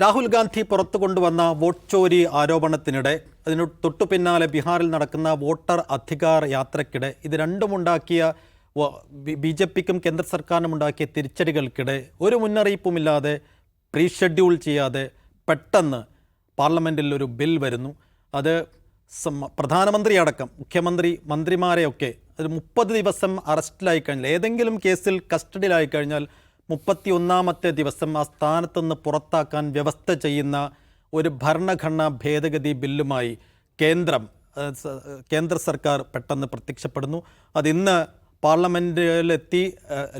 രാഹുൽ ഗാന്ധി പുറത്തു കൊണ്ടുവന്ന വോട്ട് ചോരി ആരോപണത്തിനിടെ അതിനു തൊട്ടു പിന്നാലെ ബീഹാറിൽ നടക്കുന്ന വോട്ടർ അധികാർ യാത്രക്കിടെ ഇത് രണ്ടുമുണ്ടാക്കിയ ബി ജെ പിക്കും കേന്ദ്ര സർക്കാരിനും ഉണ്ടാക്കിയ തിരിച്ചടികൾക്കിടെ ഒരു മുന്നറിയിപ്പുമില്ലാതെ പ്രീ ഷെഡ്യൂൾ ചെയ്യാതെ പെട്ടെന്ന് പാർലമെന്റിൽ ഒരു ബിൽ വരുന്നു. അത് പ്രധാനമന്ത്രി അടക്കം മുഖ്യമന്ത്രി മന്ത്രിമാരെയൊക്കെ അത് മുപ്പത് ദിവസം അറസ്റ്റിലായി കഴിഞ്ഞാൽ ഏതെങ്കിലും കേസിൽ കസ്റ്റഡിയിലായി കഴിഞ്ഞാൽ മുപ്പത്തി ഒന്നാമത്തെ ദിവസം ആ സ്ഥാനത്തുനിന്ന് പുറത്താക്കാൻ വ്യവസ്ഥ ചെയ്യുന്ന ഒരു ഭരണഘടനാ ഭേദഗതി ബില്ലുമായി കേന്ദ്രം കേന്ദ്ര സർക്കാർ പെട്ടെന്ന് പ്രത്യക്ഷപ്പെടുന്നു. അതിന്ന് പാർലമെന്റിലെത്തി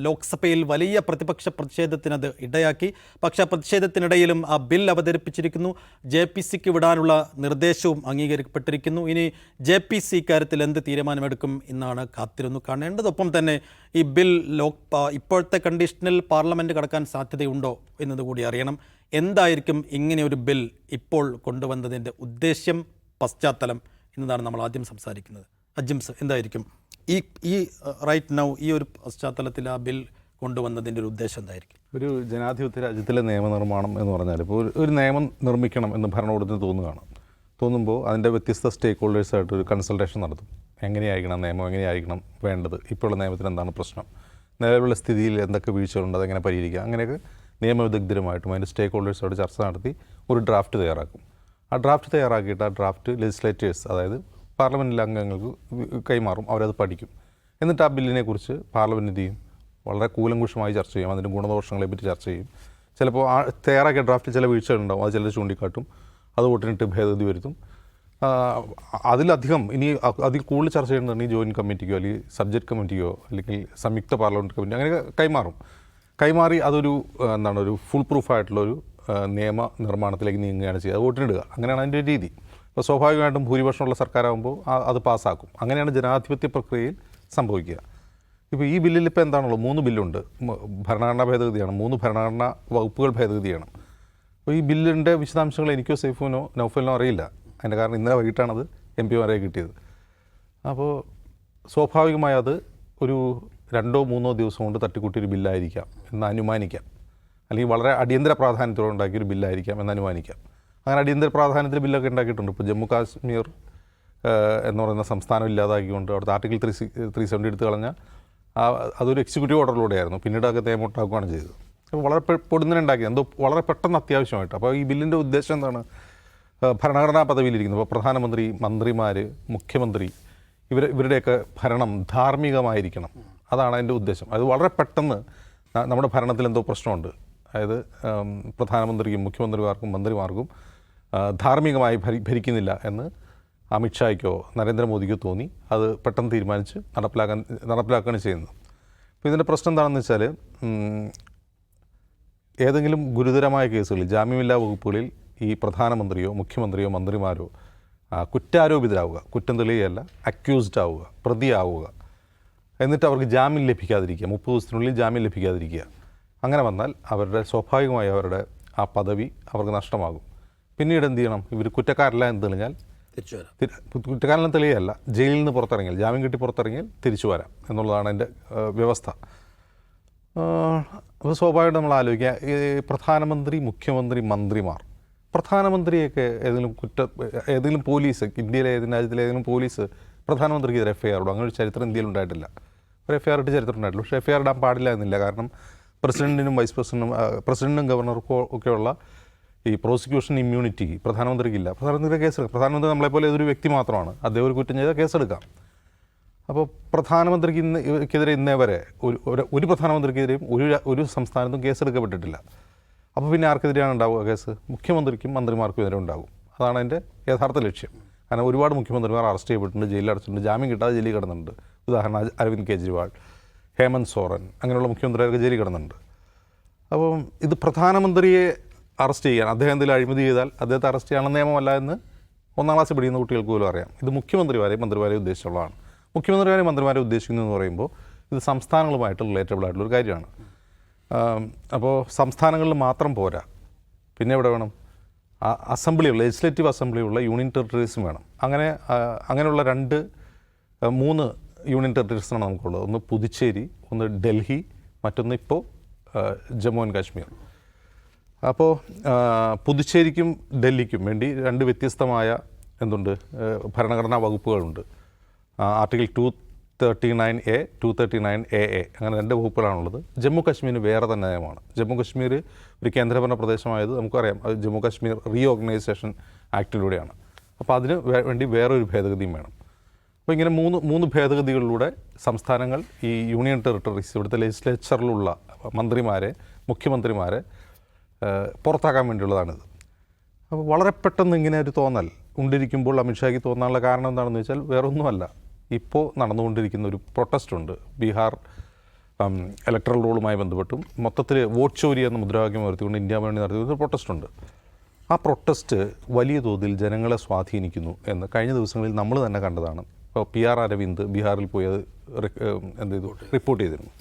ലോക്സഭയിൽ വലിയ പ്രതിപക്ഷ പ്രതിഷേധത്തിനത് ഇടയാക്കി. പക്ഷേ പ്രതിഷേധത്തിനിടയിലും ആ ബിൽ അവതരിപ്പിച്ചിരിക്കുന്നു. ജെ പി സിക്ക് വിടാനുള്ള നിർദ്ദേശവും അംഗീകരിക്കപ്പെട്ടിരിക്കുന്നു. ഇനി ജെ പി സി ഇക്കാര്യത്തിൽ എന്ത് തീരുമാനമെടുക്കും എന്നാണ് കാത്തിരുന്നു കാണേണ്ടത് ഒപ്പം തന്നെ ഈ ബിൽ ലോക് ഇപ്പോഴത്തെ കണ്ടീഷനിൽ പാർലമെന്റ് കടക്കാൻ സാധ്യതയുണ്ടോ എന്നതുകൂടി അറിയണം. എന്തായിരിക്കും ഇങ്ങനെ ഒരു ബിൽ ഇപ്പോൾ കൊണ്ടുവന്നതിന്റെ ഉദ്ദേശ്യം പശ്ചാത്തലം എന്നതാണ് നമ്മൾ ആദ്യം സംസാരിക്കുന്നത്. അജിംസ് എന്തായിരിക്കും? ഈ ഈ റൈറ്റ് നൗ ഈ ഒരു പശ്ചാത്തലത്തിൽ ആ ബിൽ കൊണ്ടുവന്നതിന്റെ ഒരു ഉദ്ദേശം എന്തായിരിക്കും? ഒരു ജനാധിപത്യ രാജ്യത്തിലെ നിയമനിർമ്മാണം എന്ന് പറഞ്ഞാൽ ഇപ്പോൾ ഒരു നിയമം നിർമ്മിക്കണം എന്ന് ഭരണകൂടത്തിന് തോന്നുകയാണ്. തോന്നുമ്പോൾ അതിന്റെ വ്യത്യസ്ത സ്റ്റേക്ക് ഹോൾഡേഴ്സായിട്ട് ഒരു കൺസൾട്ടേഷൻ നടത്തും. എങ്ങനെയായിരിക്കണം നിയമം എങ്ങനെയായിരിക്കണം വേണ്ടത്? ഇപ്പോഴുള്ള നിയമത്തിന് എന്താണ് പ്രശ്നം? നിലവിലുള്ള സ്ഥിതിയിൽ എന്തൊക്കെ വീഴ്ചകളുണ്ട് അതെങ്ങനെ പരിഹരിക്കാം? അങ്ങനെയൊക്കെ നിയമവിദഗ്ധരുമായിട്ടും അതിന്റെ സ്റ്റേക്ക് ഹോൾഡേഴ്സായിട്ട് ചർച്ച നടത്തി ഒരു ഡ്രാഫ്റ്റ് തയ്യാറാക്കും. ആ ഡ്രാഫ്റ്റ് തയ്യാറാക്കിയിട്ട് ആ ഡ്രാഫ്റ്റ് ലെജിസ്ലേറ്റേഴ്സ് അതായത് പാർലമെന്റിലെ അംഗങ്ങൾക്ക് കൈമാറും അവരത് പഠിക്കും. എന്നിട്ട് ആ ബില്ലിനെ കുറിച്ച് പാർലമെന്റ് ചെയ്യും? വളരെ കൂലങ്കുഷമായി ചർച്ച ചെയ്യും അതിന്റെ ഗുണദോഷങ്ങളെ പറ്റി ചർച്ച ചെയ്യും. ചിലപ്പോൾ ആ തയ്യാറാക്കിയ ഡ്രാഫ്റ്റിൽ ചില വീഴ്ചകളുണ്ടാവും അത് ചിലർ ചൂണ്ടിക്കാട്ടും അത് വോട്ടിനിട്ട് ഭേദഗതി വരുത്തും. അതിലധികം ഇനി അതിൽ കൂടുതൽ ചർച്ച ചെയ്യേണ്ടതുണ്ടെങ്കിൽ ജോയിന്റ് കമ്മിറ്റിക്കോ അല്ലെങ്കിൽ സബ്ജക്ട് കമ്മിറ്റിക്കോ അല്ലെങ്കിൽ സംയുക്ത പാർലമെന്റ് കമ്മിറ്റി അങ്ങനെ കൈമാറും. കൈമാറി അതൊരു എന്താണ് ഒരു ഫുൾ പ്രൂഫായിട്ടുള്ളൊരു നിയമ നിർമ്മാണത്തിലേക്ക് നീങ്ങുകയാണ് ചെയ്യുക. അത് വോട്ടിനിടുക. അങ്ങനെയാണ് അതിന്റെ രീതി. അപ്പോൾ സ്വാഭാവികമായിട്ടും ഭൂരിപക്ഷമുള്ള സർക്കാരാകുമ്പോൾ അത് പാസ്സാക്കും. അങ്ങനെയാണ് ജനാധിപത്യ പ്രക്രിയയിൽ സംഭവിക്കുക. ഇപ്പോൾ ഈ ബില്ലിൽ ഇപ്പോൾ എന്താണുള്ളത്? മൂന്ന് ബില്ലുണ്ട്. ഭരണഘടനാ ഭേദഗതിയാണ്. മൂന്ന് ഭരണഘടനാ വകുപ്പുകൾ ഭേദഗതിയാണ്. അപ്പോൾ ഈ ബില്ലിന്റെ വിശദാംശങ്ങൾ എനിക്കോ സൈഫുവിനോ നൗഫലിനോ അറിയില്ല. അതിന്റെ കാരണം ഇന്നലെ വൈകിട്ടാണത് എം പിമാരെ കിട്ടിയത്. അപ്പോൾ സ്വാഭാവികമായി അത് ഒരു രണ്ടോ മൂന്നോ ദിവസം കൊണ്ട് തട്ടിക്കൂട്ടിയൊരു ബില്ലായിരിക്കാം എന്ന് അനുമാനിക്കാം. അല്ലെങ്കിൽ വളരെ അടിയന്തര പ്രാധാന്യത്തോടെ ഉണ്ടാക്കിയൊരു ബില്ലായിരിക്കാം എന്ന് അനുമാനിക്കാം. അങ്ങനെ അടിയന്തര പ്രാധാന്യത്തിൽ ബില്ലൊക്കെ ഉണ്ടാക്കിയിട്ടുണ്ട്. ഇപ്പോൾ ജമ്മു കാശ്മീർ എന്ന് പറയുന്ന സംസ്ഥാനം ഇല്ലാതാക്കിക്കൊണ്ട് അവിടുത്തെ ആർട്ടിക്കിൾ ത്രീ ത്രീ സെവന്റി എടുത്ത് കളഞ്ഞാൽ ആ അതൊരു എക്സിക്യൂട്ടീവ് ഓർഡറിലൂടെയായിരുന്നു പിന്നീട് അതൊക്കെ തേമോട്ടാക്കുകയാണ് ചെയ്തത്. അപ്പോൾ വളരെ പൊടുന്നനെ പൊടുന്നതിനുണ്ടാക്കി എന്തോ വളരെ പെട്ടെന്ന് അത്യാവശ്യമായിട്ട്. അപ്പോൾ ഈ ബില്ലിന്റെ ഉദ്ദേശം എന്താണ്? ഭരണഘടനാ പദവിയിലിരിക്കുന്നത് ഇപ്പോൾ പ്രധാനമന്ത്രി മന്ത്രിമാർ മുഖ്യമന്ത്രി ഇവർ ഇവരുടെയൊക്കെ ഭരണം ധാർമ്മികമായിരിക്കണം. അതാണ് അതിന്റെ ഉദ്ദേശം. അത് വളരെ പെട്ടെന്ന് നമ്മുടെ ഭരണത്തിൽ എന്തോ പ്രശ്നമുണ്ട്. അതായത് പ്രധാനമന്ത്രിക്കും മുഖ്യമന്ത്രിമാർക്കും മന്ത്രിമാർക്കും ധാർമ്മികമായി ഭരി ഭരിക്കുന്നില്ല എന്ന് അമിത്ഷായ്ക്കോ നരേന്ദ്രമോദിക്കോ തോന്നി. അത് പെട്ടെന്ന് തീരുമാനിച്ച് നടപ്പിലാക്കാൻ നടപ്പിലാക്കുകയാണ് ചെയ്യുന്നത്. അപ്പോൾ ഇതിന്റെ പ്രശ്നം എന്താണെന്ന് വെച്ചാൽ ഏതെങ്കിലും ഗുരുതരമായ കേസുകളിൽ ജാമ്യമില്ലാ വകുപ്പുകളിൽ ഈ പ്രധാനമന്ത്രിയോ മുഖ്യമന്ത്രിയോ മന്ത്രിമാരോ കുറ്റാരോപിതരാവുക കുറ്റം തെളിയുകയല്ല അക്യൂസ്ഡ് ആവുക പ്രതിയാവുക എന്നിട്ട് അവർക്ക് ജാമ്യം ലഭിക്കാതിരിക്കുക മുപ്പത് ദിവസത്തിനുള്ളിൽ ജാമ്യം ലഭിക്കാതിരിക്കുക അങ്ങനെ വന്നാൽ അവരുടെ സ്വാഭാവികമായി അവരുടെ ആ പദവി അവർക്ക് നഷ്ടമാകും. പിന്നീട് എന്ത് ചെയ്യണം? ഇവർ കുറ്റക്കാരല്ല എന്ന് തെളിഞ്ഞാൽ തിരിച്ചു വരാം. കുറ്റക്കാരനെ തെളിയല്ല. ജയിലിൽ നിന്ന് പുറത്തിറങ്ങിയാൽ ജാമ്യം കിട്ടി പുറത്തിറങ്ങിയാൽ തിരിച്ചു വരാം എന്നുള്ളതാണ് എന്റെ വ്യവസ്ഥ. അപ്പോൾ സ്വാഭാവികമായിട്ട് നമ്മൾ ആലോചിക്കുക ഈ പ്രധാനമന്ത്രി മുഖ്യമന്ത്രി മന്ത്രിമാർ പ്രധാനമന്ത്രിയൊക്കെ ഏതെങ്കിലും കുറ്റ ഏതെങ്കിലും പോലീസ് ഇന്ത്യയിലെ ഏതെങ്കിലും രാജ്യത്തിലെ ഏതെങ്കിലും പോലീസ് പ്രധാനമന്ത്രിക്കെതിരെ എഫ് ഐ ആർ ഇടും. അങ്ങനെ ഒരു ചരിത്രം ഇന്ത്യയിൽ ഉണ്ടായിട്ടില്ല. ഒരു എഫ് ഐ ആർ ഇട്ട് ചരിത്രം ഉണ്ടായിട്ടില്ല. പക്ഷേ എഫ് ഐ ആർ ഇടാൻ പാടില്ല എന്നില്ല. കാരണം പ്രസിഡന്റിനും വൈസ് പ്രസിഡന്റിനും പ്രസിഡന്റും ഗവർണർക്കോ ഗവർണർക്കും ഒക്കെയുള്ള ഈ പ്രോസിക്യൂഷൻ ഇമ്മ്യൂണിറ്റി പ്രധാനമന്ത്രിക്കില്ല. പ്രധാനമന്ത്രി കേസെടുക്കാം പ്രധാനമന്ത്രി നമ്മളെപ്പോലെ ഏതൊരു വ്യക്തി മാത്രമാണ്. അദ്ദേഹം ഒരു കുറ്റം ചെയ്താൽ കേസെടുക്കാം. അപ്പോൾ പ്രധാനമന്ത്രിക്ക് ഇന്ന് ഇവർക്കെതിരെ ഇന്നേ വരെ ഒരു ഒരു- ഒരു പ്രധാനമന്ത്രിക്കെതിരെയും ഒരു ഒരു സംസ്ഥാനത്തും കേസെടുക്കപ്പെട്ടിട്ടില്ല. അപ്പോൾ പിന്നെ ആർക്കെതിരെയാണ് ഉണ്ടാവുക കേസ്? മുഖ്യമന്ത്രിക്കും മന്ത്രിമാർക്കും എതിരെ ഉണ്ടാകും അതാണ് അതിന്റെ യഥാർത്ഥ ലക്ഷ്യം. കാരണം ഒരുപാട് മുഖ്യമന്ത്രിമാർ അറസ്റ്റ് ചെയ്യപ്പെട്ടിട്ടുണ്ട് ജയിലിൽ അടച്ചിട്ടുണ്ട് ജാമ്യം കിട്ടാതെ ജയിലിൽ കിടന്നുണ്ട് ഉദാഹരണം അരവിന്ദ് കെജ്രിവാൾ ഹേമന്ത് സോറൻ അങ്ങനെയുള്ള മുഖ്യമന്ത്രിമാരൊക്കെ ജയിലിൽ കിടന്നുണ്ട് അപ്പം ഇത് പ്രധാനമന്ത്രിയെ അറസ്റ്റ് ചെയ്യാൻ. അദ്ദേഹം എന്തെങ്കിലും അഴിമതി ചെയ്താൽ അദ്ദേഹത്തെ അറസ്റ്റ് ചെയ്യാനുള്ള നിയമമല്ല എന്ന് ഒന്നാം ക്ലാസ്സിൽ പഠിക്കുന്ന കുട്ടികൾക്ക് പോലും അറിയാം. ഇത് മുഖ്യമന്ത്രിമാരെയും മന്ത്രിമാരെയും ഉദ്ദേശിച്ചുള്ളതാണ്. മുഖ്യമന്ത്രിമാരെയും മന്ത്രിമാരെ ഉദ്ദേശിക്കുന്നു എന്ന് പറയുമ്പോൾ ഇത് സംസ്ഥാനങ്ങളുമായിട്ട് റിലേറ്റബിൾ ആയിട്ടുള്ള ഒരു കാര്യമാണ്. അപ്പോൾ സംസ്ഥാനങ്ങളിൽ മാത്രം പോരാ. പിന്നെ എവിടെ വേണം? അസംബ്ലി ലെജിസ്ലേറ്റീവ് അസംബ്ലിയുള്ള യൂണിയൻ ടെറിട്ടറീസും വേണം. അങ്ങനെ അങ്ങനെയുള്ള രണ്ട് മൂന്ന് യൂണിയൻ ടെറിട്ടറീസാണ് നമുക്കുള്ളത്. ഒന്ന് പുതുച്ചേരി ഒന്ന് ഡൽഹി മറ്റൊന്ന് ഇപ്പോൾ ജമ്മു ആൻഡ് കാശ്മീർ. അപ്പോൾ പുതുച്ചേരിക്കും ഡൽഹിക്കും വേണ്ടി രണ്ട് വ്യത്യസ്തമായ എന്തുണ്ട് ഭരണഘടനാ വകുപ്പുകളുണ്ട്. Article two thirty nine A two thirty nine A A. അങ്ങനെ രണ്ട് വകുപ്പുകളാണുള്ളത്. ജമ്മു കാശ്മീരിന് വേറെ തന്നെ നയമാണ് ജമ്മു കാശ്മീർ ഒരു കേന്ദ്രഭരണ പ്രദേശമായത് നമുക്കറിയാം അത് ജമ്മു കാശ്മീർ റീ ഓർഗനൈസേഷൻ ആക്ടിലൂടെയാണ്. അപ്പോൾ അതിന് വേണ്ടി വേറൊരു ഭേദഗതിയും വേണം. അപ്പോൾ ഇങ്ങനെ മൂന്ന് മൂന്ന് ഭേദഗതികളിലൂടെ സംസ്ഥാനങ്ങൾ ഈ യൂണിയൻ ടെറിട്ടറീസ് ഇവിടുത്തെ ലെജിസ്ലേച്ചറിലുള്ള മന്ത്രിമാരെ മുഖ്യമന്ത്രിമാരെ പുറത്താക്കാൻ വേണ്ടിയുള്ളതാണിത് അപ്പോൾ വളരെ പെട്ടെന്ന് ഇങ്ങനെ ഒരു തോന്നൽ ഉണ്ടിരിക്കുമ്പോൾ അമിത്ഷായ്ക്ക് തോന്നാനുള്ള കാരണം എന്താണെന്ന് വെച്ചാൽ വേറൊന്നുമല്ല. ഇപ്പോൾ നടന്നുകൊണ്ടിരിക്കുന്ന ഒരു പ്രൊട്ടസ്റ്റ് ഉണ്ട്. ബീഹാർ ഇലക്ട്രൽ റോളുമായി ബന്ധപ്പെട്ടും മൊത്തത്തിൽ വോട്ട് ചോരി എന്ന മുദ്രാവാക്യം ഉയർത്തിക്കൊണ്ട് ഇന്ത്യ വേണ്ടി നടത്തിയ പ്രൊട്ടസ്റ്റ് ഉണ്ട്. ആ പ്രൊട്ടസ്റ്റ് വലിയ തോതിൽ ജനങ്ങളെ സ്വാധീനിക്കുന്നു എന്ന് കഴിഞ്ഞ ദിവസങ്ങളിൽ നമ്മൾ തന്നെ കണ്ടതാണ്. ഇപ്പോൾ പി ആർ അരവിന്ദ് ബീഹാറിൽ പോയി അത് എന്ത് ചെയ്തു? റിപ്പോർട്ട് ചെയ്തിരുന്നു.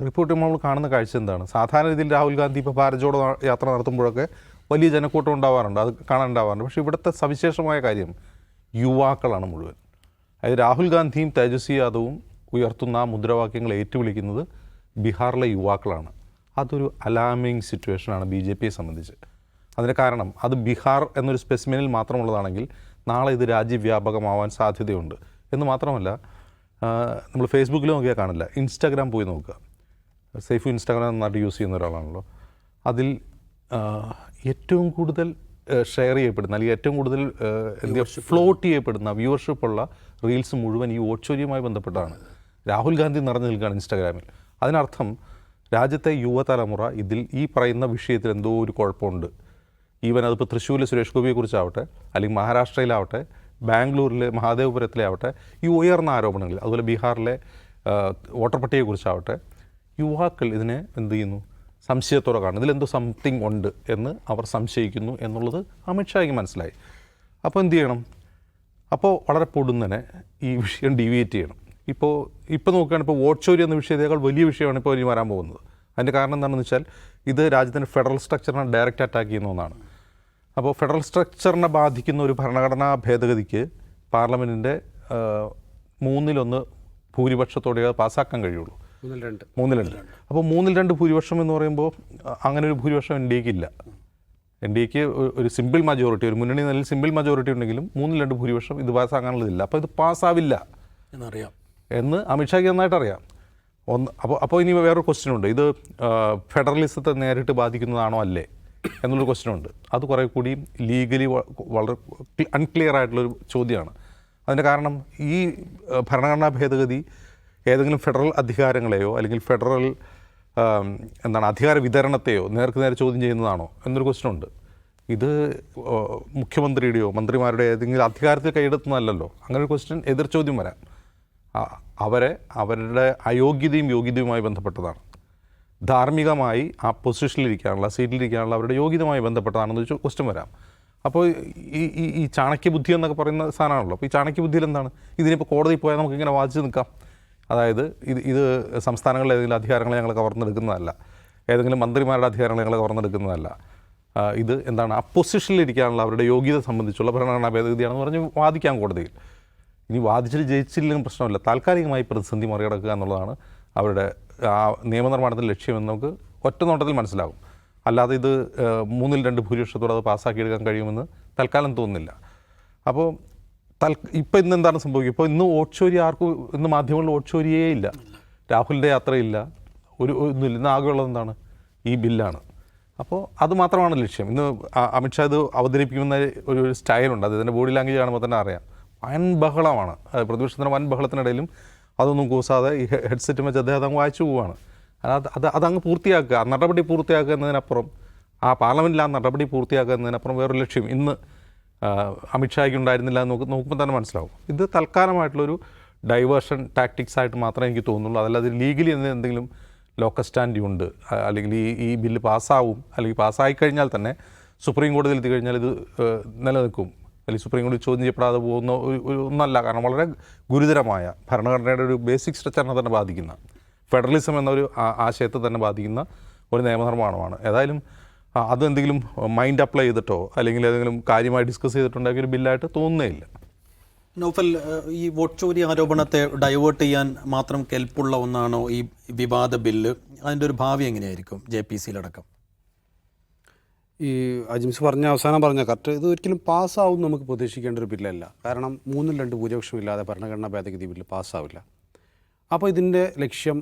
റിപ്പോർട്ട് നമ്മൾ കാണുന്ന കാഴ്ച എന്താണ്? സാധാരണ രീതിയിൽ രാഹുൽ ഗാന്ധി ഇപ്പോൾ ഭാരത് യാത്ര നടത്തുമ്പോഴൊക്കെ വലിയ ജനക്കൂട്ടം ഉണ്ടാവാറുണ്ട്. അത് കാണാനുണ്ടാവാറുണ്ട് പക്ഷേ ഇവിടുത്തെ സവിശേഷമായ കാര്യം യുവാക്കളാണ് മുഴുവൻ. അതായത് രാഹുൽ ഗാന്ധിയും തേജസ്വി യാദവും ഉയർത്തുന്ന ആ മുദ്രാവാക്യങ്ങൾ ഏറ്റുവിളിക്കുന്നത് ബീഹാറിലെ യുവാക്കളാണ്. അതൊരു അലാമിങ് സിറ്റുവേഷനാണ് ബി ജെ പിയെ സംബന്ധിച്ച്. അതിന് കാരണം അത് ബീഹാർ എന്നൊരു സ്പെസിമെനിൽ മാത്രമുള്ളതാണെങ്കിൽ നാളെ ഇത് രാജ്യവ്യാപകമാവാൻ സാധ്യതയുണ്ട്. എന്ന് മാത്രമല്ല നമ്മൾ ഫേസ്ബുക്കിൽ നോക്കിയാൽ കാണില്ല. ഇൻസ്റ്റാഗ്രാം പോയി നോക്കുക. സേഫ് ഇൻസ്റ്റാഗ്രാം നന്നായിട്ട് യൂസ് ചെയ്യുന്ന ഒരാളാണല്ലോ. അതിൽ ഏറ്റവും കൂടുതൽ ഷെയർ ചെയ്യപ്പെടുന്ന അല്ലെങ്കിൽ ഏറ്റവും കൂടുതൽ എന്താ ഫ്ലോട്ട് ചെയ്യപ്പെടുന്ന വ്യൂവർഷിപ്പ് ഉള്ള റീൽസ് മുഴുവൻ ഈ ഓച്ചോരിയുമായി ബന്ധപ്പെട്ടാണ്. രാഹുൽ ഗാന്ധി നിറഞ്ഞു നിൽക്കുകയാണ് ഇൻസ്റ്റാഗ്രാമിൽ. അതിനർത്ഥം രാജ്യത്തെ യുവതലമുറ ഇതിൽ ഈ പറയുന്ന വിഷയത്തിൽ എന്തോ ഒരു കുഴപ്പമുണ്ട്. ഈവൻ അതിപ്പോൾ തൃശ്ശൂരിലെ സുരേഷ് ഗോപിയെക്കുറിച്ചാവട്ടെ അല്ലെങ്കിൽ മഹാരാഷ്ട്രയിലാവട്ടെ ബാംഗ്ലൂരിലെ മഹാദേവപുരത്തിലെ ആവട്ടെ ഈ ഉയർന്ന ആരോപണങ്ങളിൽ അതുപോലെ ബീഹാറിലെ വോട്ടർപട്ടിയെക്കുറിച്ചാവട്ടെ വോട്ടർ പട്ടികയെക്കുറിച്ചാവട്ടെ യുവാക്കൾ ഇതിനെ എന്തു ചെയ്യുന്നു? സംശയത്തോടെ കാണും ഇതിലെന്തോ സംതിങ് ഉണ്ട് എന്ന് അവർ സംശയിക്കുന്നു എന്നുള്ളത് അമിത്ഷായ്ക്ക് മനസ്സിലായി. അപ്പോൾ എന്തു ചെയ്യണം? അപ്പോൾ വളരെ പൊടുന്നനെ ഈ വിഷയം ഡീവിയേറ്റ് ചെയ്യണം. ഇപ്പോൾ ഇപ്പോൾ നോക്കുകയാണ് ഇപ്പോൾ വോട്ട് ചോരി എന്ന വിഷയത്തേക്കാൾ വലിയ വിഷയമാണ് ഇപ്പോൾ ഇനി വരാൻ പോകുന്നത്. അതിന്റെ കാരണം എന്താണെന്ന് വെച്ചാൽ ഇത് രാജ്യത്തിന്റെ ഫെഡറൽ സ്ട്രക്ചറിനെ ഡയറക്റ്റ് അറ്റാക്ക് ചെയ്യുന്ന ഒന്നാണ്. അപ്പോൾ ഫെഡറൽ സ്ട്രക്ചറിനെ ബാധിക്കുന്ന ഒരു ഭരണഘടനാ ഭേദഗതിക്ക് പാർലമെന്റിന്റെ മൂന്നിലൊന്ന് ഭൂരിപക്ഷത്തോടെ പാസ്സാക്കാൻ കഴിയുള്ളൂ. മൂന്നിൽ രണ്ട്. അപ്പോൾ മൂന്നിൽ രണ്ട് ഭൂരിപക്ഷം എന്ന് പറയുമ്പോൾ അങ്ങനെ ഒരു ഭൂരിപക്ഷം എൻ ഡി എക്ക് ഇല്ല. എൻ ഡി എക്ക് ഒരു സിമ്പിൾ മജോറിറ്റി ഒരു മുന്നണി നിലയിൽ സിമ്പിൾ മജോറിറ്റി ഉണ്ടെങ്കിലും മൂന്നിൽ രണ്ട് ഭൂരിപക്ഷം ഇത് പാസ്സാകാനുള്ളതില്ല അപ്പോൾ ഇത് പാസ്സാവില്ല എന്നറിയാം. എന്ന് അമിത്ഷായ്ക്ക് നന്നായിട്ട് അറിയാം. ഒന്ന് അപ്പോൾ അപ്പോൾ ഇനി വേറൊരു ക്വസ്റ്റ്യൻ ഉണ്ട്. ഇത് ഫെഡറലിസത്തെ നേരിട്ട് ബാധിക്കുന്നതാണോ അല്ലേ എന്നുള്ളൊരു ക്വസ്റ്റ്യൻ ഉണ്ട്. അത് കുറേ കൂടി ലീഗലി വളരെ അൺക്ലിയർ ആയിട്ടുള്ളൊരു ചോദ്യമാണ്. അതിന്റെ കാരണം ഈ ഭരണഘടനാ ഭേദഗതി ഏതെങ്കിലും ഫെഡറൽ അധികാരങ്ങളെയോ അല്ലെങ്കിൽ ഫെഡറൽ എന്താണ് അധികാര വിതരണത്തെയോ നേർക്ക് നേരെ ചോദ്യം ചെയ്യുന്നതാണോ എന്നൊരു ക്വസ്റ്റ്യൻ ഉണ്ട്. ഇത് മുഖ്യമന്ത്രിയുടെയോ മന്ത്രിമാരുടെ ഏതെങ്കിലും അധികാരത്തിൽ കൈയെടുത്തുന്നതല്ലല്ലോ അങ്ങനെ ഒരു ക്വസ്റ്റ്യൻ എതിർ ചോദ്യം വരാം. അവരെ അവരുടെ അയോഗ്യതയും യോഗ്യതയുമായി ബന്ധപ്പെട്ടതാണ്. ധാർമ്മികമായി ആ പൊസിഷനിലിരിക്കാനുള്ള സീറ്റിലിരിക്കാനുള്ള അവരുടെ യോഗ്യതയുമായി ബന്ധപ്പെട്ടതാണെന്ന് വെച്ചാൽ ക്വസ്റ്റ്യൻ വരാം. അപ്പോൾ ഈ ഈ ചാണക്യ ബുദ്ധി എന്നൊക്കെ പറയുന്ന സാധനമാണല്ലോ. അപ്പോൾ ഈ ചാണക്യ ബുദ്ധിയിൽ എന്താണ്? ഇതിനിപ്പോൾ കോടതി പോയാൽ നമുക്ക് ഇങ്ങനെ വാദിച്ച് നിൽക്കാം. അതായത് ഇത് ഇത് സംസ്ഥാനങ്ങളിലെ ഏതെങ്കിലും അധികാരങ്ങളെ ഞങ്ങൾ കവർന്നെടുക്കുന്നതല്ല. ഏതെങ്കിലും മന്ത്രിമാരുടെ അധികാരങ്ങളെ ഞങ്ങൾ കവർന്നെടുക്കുന്നതല്ല. ഇത് എന്താണ്? അപ്പോസിഷനിൽ ഇരിക്കാനുള്ള അവരുടെ യോഗ്യത സംബന്ധിച്ചുള്ള ഭരണഘടനാ ഭേദഗതിയാണെന്ന് പറഞ്ഞ് വാദിക്കാം കോടതിയിൽ. ഇനി വാദിച്ചിട്ട് ജയിച്ചില്ലെങ്കിലും പ്രശ്നമില്ല. താൽക്കാലികമായി പ്രതിസന്ധി മറികടക്കുക എന്നുള്ളതാണ് അവരുടെ ആ നിയമനിർമ്മാണത്തിന്റെ ലക്ഷ്യമെന്ന് നമുക്ക് ഒറ്റ നോട്ടത്തിൽ മനസ്സിലാകും. അല്ലാതെ ഇത് മൂന്നിൽ രണ്ട് ഭൂരിപക്ഷത്തോടെ അത് പാസ്സാക്കിയെടുക്കാൻ കഴിയുമെന്ന് തൽക്കാലം തോന്നുന്നില്ല. അപ്പോൾ തൽ ഇപ്പം ഇന്ന് എന്താണ് സംഭവിക്കുക? ഇപ്പോൾ ഇന്ന് ഓട്ട്ചോരി ആർക്കും ഇന്ന് മാധ്യമങ്ങളിൽ ഓട്ട്ചോരിയേ ഇല്ല. രാഹുലിന്റെ യാത്രയില്ല ഒരു ഒന്നുമില്ല. ഇന്ന് ആകെയുള്ളത് എന്താണ്? ഈ ബില്ലാണ്. അപ്പോൾ അത് മാത്രമാണ് ലക്ഷ്യം. ഇന്ന് അമിത്ഷാ ഇത് അവതരിപ്പിക്കുന്ന ഒരു സ്റ്റൈലുണ്ട്. അത് ഇതിന്റെ ബോഡി ലാംഗ്വേജ് കാണുമ്പോൾ തന്നെ അറിയാം. വൻ ബഹളമാണ് പ്രതിപക്ഷത്തിന്റെ വൻ ബഹളത്തിനിടയിലും അതൊന്നും കൂസാതെ ഈ ഹെഡ്സെറ്റ് വെച്ച് അദ്ദേഹം അതങ്ങ് വായിച്ചു പോവുകയാണ് അത് അത് അതങ്ങ് പൂർത്തിയാക്കുക. നടപടി പൂർത്തിയാക്കുക എന്നതിനപ്പുറം ആ പാർലമെന്റിൽ ആ നടപടി പൂർത്തിയാക്കുക എന്നതിനപ്പുറം വേറൊരു ലക്ഷ്യം. ഇന്ന് അമിത്ഷായ്ക്ക് ഉണ്ടായിരുന്നില്ല എന്ന് നോക്ക് നോക്കുമ്പോൾ തന്നെ മനസ്സിലാവും. ഇത് തൽക്കാലമായിട്ടുള്ളൊരു ഡൈവേർഷൻ ടാക്ടിക്സ് ആയിട്ട് മാത്രമേ എനിക്ക് തോന്നുള്ളൂ അതല്ലാതെ ലീഗലി എന്തെങ്കിലും ലോക്കൽ സ്റ്റാൻഡ് ഉണ്ട്. അല്ലെങ്കിൽ ഈ ഈ ബില്ല് പാസ്സാവും അല്ലെങ്കിൽ പാസ്സായി കഴിഞ്ഞാൽ തന്നെ സുപ്രീം കോടതിയിൽ എത്തി കഴിഞ്ഞാൽ ഇത് നിലനിൽക്കും. അല്ലെങ്കിൽ സുപ്രീം കോടതി ചോദ്യം ചെയ്യപ്പെടാതെ പോകുന്ന ഒന്നല്ല. കാരണം വളരെ ഗുരുതരമായ ഭരണഘടനയുടെ ഒരു ബേസിക് സ്ട്രക്ചറിനെ തന്നെ ബാധിക്കുന്ന ഫെഡറലിസം എന്നൊരു ആശയത്തെ തന്നെ ബാധിക്കുന്ന ഒരു നിയമനിർമ്മാണമാണ്. ഏതായാലും അതെന്തെങ്കിലും മൈൻഡ് അപ്ലൈ ചെയ്തിട്ടോ അല്ലെങ്കിൽ ഏതെങ്കിലും കാര്യമായി ഡിസ്കസ് ചെയ്തിട്ടുണ്ടെങ്കിൽ ഒരു ബില്ലായിട്ട് തോന്നുന്നേയില്ല. നൗഫൽ ഈ വോട്ട് ചോരി ആരോപണത്തെ ഡൈവേർട്ട് ചെയ്യാൻ മാത്രം കെൽപ്പുള്ള ഒന്നാണോ ഈ വിവാദ ബില്ല്? അതിന്റെ ഒരു ഭാവി എങ്ങനെയായിരിക്കും ജെ പി സിയിലടക്കം ഈ അജിംസ് പറഞ്ഞ അവസാനം പറഞ്ഞ കറക്റ്റ് ഇത് ഒരിക്കലും പാസ്സാവും നമുക്ക് പ്രതീക്ഷിക്കേണ്ട ഒരു ബില്ലല്ല. കാരണം മൂന്നിൽ രണ്ട് ഭൂരിപക്ഷം ഇല്ലാതെ ഭരണഘടനാ ഭേദഗതി ബില്ല് പാസ്സാവില്ല അപ്പോൾ ഇതിന്റെ ലക്ഷ്യം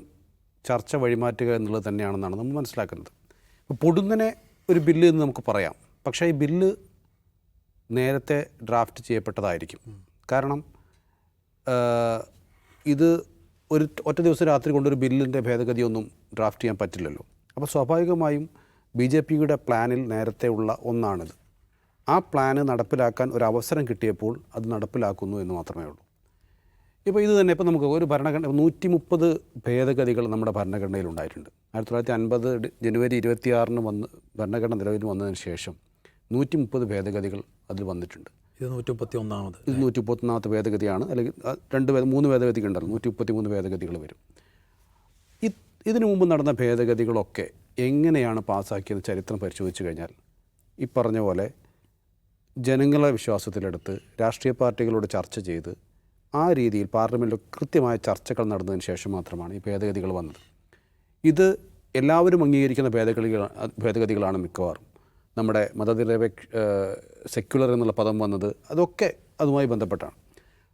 ചർച്ച വഴിമാറ്റുക എന്നുള്ളത് തന്നെയാണെന്നാണ് നമ്മൾ മനസ്സിലാക്കുന്നത്. ഇപ്പോൾ പൊടുന്നനെ ഒരു ബില്ല് എന്ന് നമുക്ക് പറയാം. പക്ഷേ ഈ ബില്ല് നേരത്തെ ഡ്രാഫ്റ്റ് ചെയ്യപ്പെട്ടതായിരിക്കും. കാരണം ഇത് ഒരു ഒറ്റ ദിവസം രാത്രി കൊണ്ടൊരു ബില്ലിന്റെ ഭേദഗതിയൊന്നും ഡ്രാഫ്റ്റ് ചെയ്യാൻ പറ്റില്ലല്ലോ. അപ്പോൾ സ്വാഭാവികമായും ബി ജെ പിയുടെ പ്ലാനിൽ നേരത്തെ ഉള്ള ഒന്നാണിത്. ആ പ്ലാന് നടപ്പിലാക്കാൻ ഒരു അവസരം കിട്ടിയപ്പോൾ അത് നടപ്പിലാക്കുന്നു എന്ന് മാത്രമേ ഉള്ളൂ. ഇപ്പോൾ ഇത് തന്നെ ഇപ്പോൾ നമുക്ക് ഒരു ഭരണഘടന നൂറ്റി മുപ്പത് ഭേദഗതികൾ നമ്മുടെ ഭരണഘടനയിൽ ഉണ്ടായിട്ടുണ്ട്. ആയിരത്തി തൊള്ളായിരത്തി അൻപത് ജനുവരി ഇരുപത്തിയാറിന് വന്ന് ഭരണഘടന നിലവിൽ വന്നതിന് ശേഷം നൂറ്റി മുപ്പത് ഭേദഗതികൾ അതിൽ വന്നിട്ടുണ്ട്. ഇത് നൂറ്റി മുപ്പത്തി ഒന്നാമത് ഇത് നൂറ്റി മുപ്പത്തൊന്നാമത്തെ ഭേദഗതിയാണ്. അല്ലെങ്കിൽ രണ്ട് മൂന്ന് ഭേദഗതികൾ ഉണ്ടല്ലോ നൂറ്റി മുപ്പത്തി മൂന്ന് ഭേദഗതികൾ വരും. ഇതിനു മുമ്പ് നടന്ന ഭേദഗതികളൊക്കെ എങ്ങനെയാണ് പാസ്സാക്കിയത് ചരിത്രം പരിശോധിച്ച് കഴിഞ്ഞാൽ ഈ പറഞ്ഞ പോലെ ജനങ്ങളെ വിശ്വാസത്തിലെടുത്ത് രാഷ്ട്രീയ പാർട്ടികളോട് ചർച്ച ചെയ്ത് ആ രീതിയിൽ പാർലമെന്റിൽ കൃത്യമായ ചർച്ചകൾ നടന്നതിന് ശേഷം മാത്രമാണ് ഈ ഭേദഗതികൾ വന്നത്. ഇത് എല്ലാവരും അംഗീകരിക്കുന്ന ഭേദഗതികൾ ഭേദഗതികളാണ് മിക്കവാറും. നമ്മുടെ മതനിരപേക്ഷ സെക്യുലർ എന്നുള്ള പദം വന്നത് അതൊക്കെ അതുമായി ബന്ധപ്പെട്ടാണ്.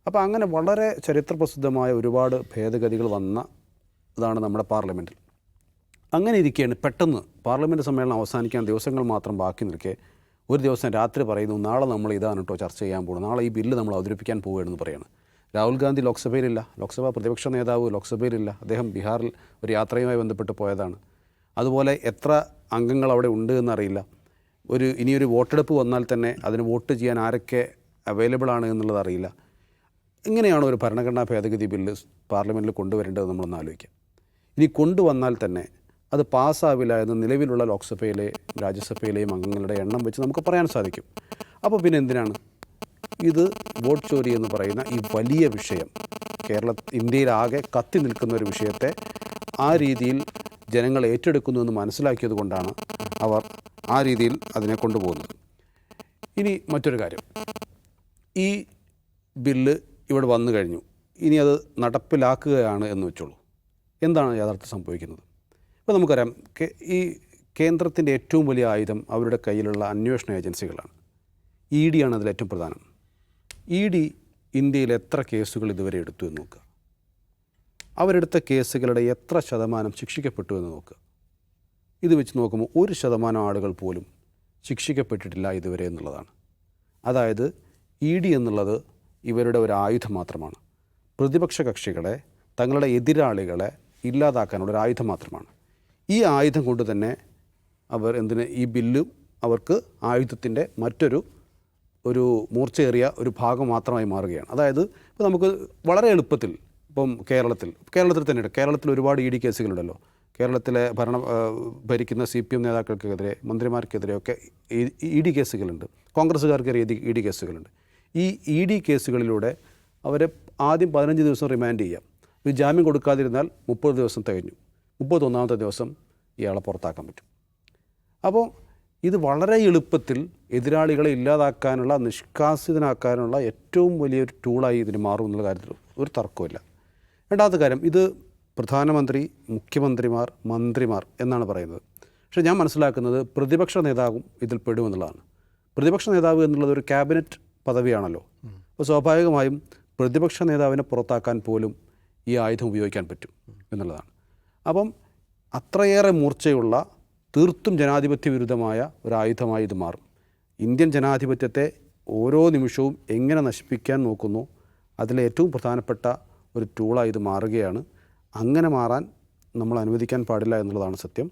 അപ്പോൾ അങ്ങനെ വളരെ ചരിത്രപ്രസിദ്ധമായ ഒരുപാട് ഭേദഗതികൾ വന്ന ഇതാണ് നമ്മുടെ പാർലമെന്റിൽ അങ്ങനെ ഇരിക്കുകയാണ് പെട്ടെന്ന് പാർലമെന്റ് സമ്മേളനം അവസാനിക്കാൻ ദിവസങ്ങൾ മാത്രം ബാക്കി നിൽക്കെ ഒരു ദിവസം രാത്രി പറയുന്നു നാളെ നമ്മൾ ഇതാണ് കേട്ടോ ചർച്ച ചെയ്യാൻ പോകുന്നത്. നാളെ ഈ ബില്ല് നമ്മൾ അവതരിപ്പിക്കാൻ പോവുകയാണെന്ന് പറയാണ്. രാഹുൽ ഗാന്ധി ലോക്സഭയിലില്ല. ലോക്സഭാ പ്രതിപക്ഷ നേതാവ് ലോക്സഭയിലില്ല. അദ്ദേഹം ബീഹാറിൽ ഒരു യാത്രയുമായി ബന്ധപ്പെട്ട് പോയതാണ്. അതുപോലെ എത്ര അംഗങ്ങൾ അവിടെ ഉണ്ട് എന്നറിയില്ല. ഒരു ഇനിയൊരു വോട്ടെടുപ്പ് വന്നാൽ തന്നെ അതിന് വോട്ട് ചെയ്യാൻ ആരൊക്കെ അവൈലബിൾ ആണ് എന്നുള്ളത് അറിയില്ല. ഇങ്ങനെയാണ് ഒരു ഭരണഘടനാ ഭേദഗതി ബില്ല് പാർലമെന്റിൽ കൊണ്ടുവരേണ്ടത് നമ്മളൊന്ന് ആലോചിക്കാം. ഇനി കൊണ്ടുവന്നാൽ തന്നെ അത് പാസ്സാവില്ല എന്ന് നിലവിലുള്ള ലോക്സഭയിലെ രാജ്യസഭയിലെയും അംഗങ്ങളുടെ എണ്ണം വെച്ച് നമുക്ക് പറയാൻ സാധിക്കും. അപ്പോൾ പിന്നെ എന്തിനാണ്? ഇത് വോട്ട് ചോരി എന്ന് പറയുന്ന ഈ വലിയ വിഷയം കേരള ഇന്ത്യയിലാകെ കത്തി നിൽക്കുന്ന ഒരു വിഷയത്തെ ആ രീതിയിൽ ജനങ്ങൾ ഏറ്റെടുക്കുന്നു എന്ന് മനസ്സിലാക്കിയത് കൊണ്ടാണ് അവർ ആ രീതിയിൽ അതിനെ കൊണ്ടുപോകുന്നത്. ഇനി മറ്റൊരു കാര്യം. ഈ ബില്ല് ഇവിടെ വന്നു കഴിഞ്ഞു. ഇനി അത് നടപ്പിലാക്കുകയാണ് എന്ന് വെച്ചോളൂ. എന്താണ് യഥാർത്ഥം സംഭവിക്കുന്നത്? ഇപ്പോൾ നമുക്കറിയാം ഈ കേന്ദ്രത്തിന്റെ ഏറ്റവും വലിയ ആയുധം അവരുടെ കയ്യിലുള്ള അന്വേഷണ ഏജൻസികളാണ്. ഇ ഡിയാണ് അതിൽ ഏറ്റവും പ്രധാനം. ഇ ഡി ഇന്ത്യയിൽ എത്ര കേസുകൾ ഇതുവരെ എടുത്തു എന്ന് നോക്കുക. അവരെടുത്ത കേസുകളുടെ എത്ര ശതമാനം ശിക്ഷിക്കപ്പെട്ടു എന്ന് നോക്കുക. ഇത് വെച്ച് നോക്കുമ്പോൾ ഒരു ശതമാനം ആളുകൾ പോലും ശിക്ഷിക്കപ്പെട്ടിട്ടില്ല ഇതുവരെ എന്നുള്ളതാണ്. അതായത് ഇ ഡി എന്നുള്ളത് ഇവരുടെ ഒരു ആയുധം മാത്രമാണ്. പ്രതിപക്ഷ കക്ഷികളെ തങ്ങളുടെ എതിരാളികളെ ഇല്ലാതാക്കാനുള്ള ഒരു ആയുധം മാത്രമാണ്. ഈ ആയുധം കൊണ്ട് തന്നെ അവർ എന്തിന് ഈ ബില്ലും അവർക്ക് ആയുധത്തിന്റെ മറ്റൊരു ഒരു മൂർച്ചയേറിയ ഒരു ഭാഗം മാത്രമായി മാറുകയാണ്. അതായത് ഇപ്പോൾ നമുക്ക് വളരെ എളുപ്പത്തിൽ ഇപ്പം കേരളത്തിൽ കേരളത്തിൽ തന്നെയുണ്ട് കേരളത്തിൽ ഒരുപാട് ഇ ഡി കേസുകളുണ്ടല്ലോ. കേരളത്തിലെ ഭരണ ഭരിക്കുന്ന സി പി എം നേതാക്കൾക്കെതിരെ മന്ത്രിമാർക്കെതിരെയൊക്കെ ഇ ഡി കേസുകളുണ്ട്. കോൺഗ്രസ്സുകാർക്കെതിരെ ഇ ഡി കേസുകളുണ്ട്. ഈ ഇ ഡി കേസുകളിലൂടെ അവരെ ആദ്യം പതിനഞ്ച് ദിവസം റിമാൻഡ് ചെയ്യാം. ഇത് ജാമ്യം കൊടുക്കാതിരുന്നാൽ മുപ്പത് ദിവസം തികഞ്ഞു. മുപ്പത്തൊന്നാമത്തെ ദിവസം ഇയാളെ പുറത്താക്കാൻ പറ്റും. അപ്പോൾ ഇത് വളരെ എളുപ്പത്തിൽ എതിരാളികളെ ഇല്ലാതാക്കാനുള്ള നിഷ്കാസിതനാക്കാനുള്ള ഏറ്റവും വലിയൊരു ടൂളായി ഇതിന് മാറും എന്നുള്ള കാര്യത്തിൽ ഒരു തർക്കമില്ല രണ്ടാമത്തെ കാര്യം ഇത് പ്രധാനമന്ത്രി മുഖ്യമന്ത്രിമാർ മന്ത്രിമാർ എന്നാണ് പറയുന്നത്. പക്ഷേ ഞാൻ മനസ്സിലാക്കുന്നത് പ്രതിപക്ഷ നേതാവും ഇതിൽ പെടുമെന്നുള്ളതാണ് പ്രതിപക്ഷ നേതാവ് എന്നുള്ളത് ഒരു ക്യാബിനറ്റ് പദവിയാണല്ലോ. അപ്പോൾ സ്വാഭാവികമായും പ്രതിപക്ഷ നേതാവിനെ പുറത്താക്കാൻ പോലും ഈ ആയുധം ഉപയോഗിക്കാൻ പറ്റും എന്നുള്ളതാണ്. അപ്പം അത്രയേറെ മൂർച്ചയുള്ള തീർത്തും ജനാധിപത്യ വിരുദ്ധമായ ഒരായുധമായി ഇത് മാറും. ഇന്ത്യൻ ജനാധിപത്യത്തെ ഓരോ നിമിഷവും എങ്ങനെ നശിപ്പിക്കാൻ നോക്കുന്നു അതിലെ ഏറ്റവും പ്രധാനപ്പെട്ട ഒരു ടൂളായി ഇത് മാറുകയാണ്. അങ്ങനെ മാറാൻ നമ്മൾ അനുവദിക്കാൻ പാടില്ല എന്നുള്ളതാണ് സത്യം.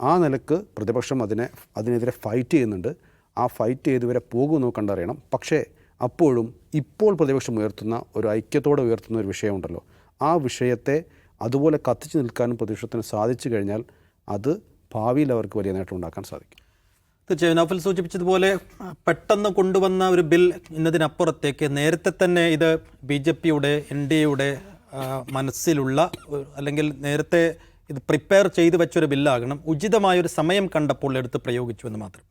ആ നിലയ്ക്ക് പ്രതിപക്ഷം അതിനെ അതിനെതിരെ ഫൈറ്റ് ചെയ്യുന്നുണ്ട്. ആ ഫൈറ്റ് ചെയ്തുവരെ പോകുമെന്ന് കണ്ടറിയണം. പക്ഷേ അപ്പോഴും ഇപ്പോൾ പ്രതിപക്ഷം ഉയർത്തുന്ന ഒരു ഐക്യത്തോടെ ഉയർത്തുന്ന ഒരു വിഷയമുണ്ടല്ലോ. ആ വിഷയത്തെ അതുപോലെ കത്തിച്ചു നിൽക്കാനും പ്രതിപക്ഷത്തിന് സാധിച്ചു കഴിഞ്ഞാൽ അത് ഭാവിയിൽ അവർക്ക് വലിയ നേട്ടം ഉണ്ടാക്കാൻ സാധിക്കും. തീർച്ചയായും നൗഫൽ സൂചിപ്പിച്ചതുപോലെ പെട്ടെന്ന് കൊണ്ടുവന്ന ഒരു ബിൽ എന്നതിനപ്പുറത്തേക്ക് നേരത്തെ തന്നെ ഇത് ബി ജെ പിയുടെ എൻ ഡി എയുടെ മനസ്സിലുള്ള അല്ലെങ്കിൽ നേരത്തെ ഇത് പ്രിപ്പയർ ചെയ്തു വെച്ചൊരു ബില്ലാകണം. ഉചിതമായൊരു സമയം കണ്ടപ്പോൾ എടുത്ത് പ്രയോഗിച്ചു എന്ന് മാത്രം.